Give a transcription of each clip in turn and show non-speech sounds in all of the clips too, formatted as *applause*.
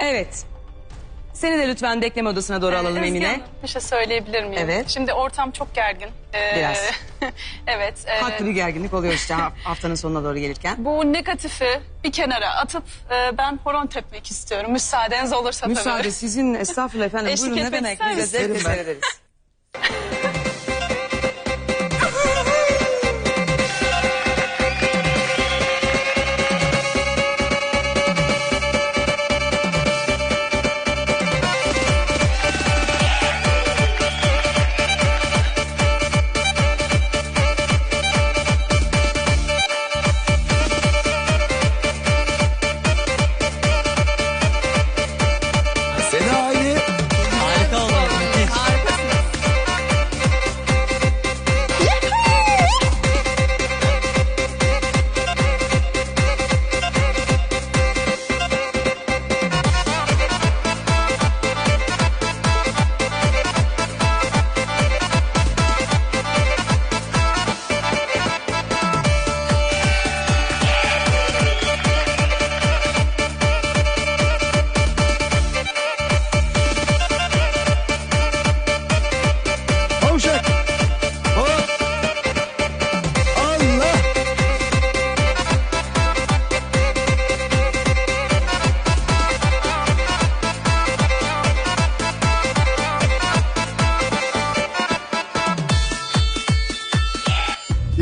Evet. Seni de lütfen bekleme odasına doğru alalım Özge Emine. Hanım, Bir şey söyleyebilir miyim? Evet. Şimdi ortam çok gergin. Ee, Biraz. *laughs* evet. e, Haklı bir gerginlik oluyor işte ha- haftanın sonuna doğru gelirken. Bu negatifi bir kenara atıp e, ben horon tepmek istiyorum. Müsaadeniz olursa Müsaade tabii. sizin estağfurullah efendim. Eşlik Buyurun ne etmek demek ister bize misiniz? zevkle seyrederiz.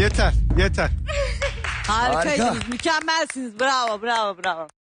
Yeter, yeter. Harikaydınız. Harika. Mükemmelsiniz. Bravo, bravo, bravo.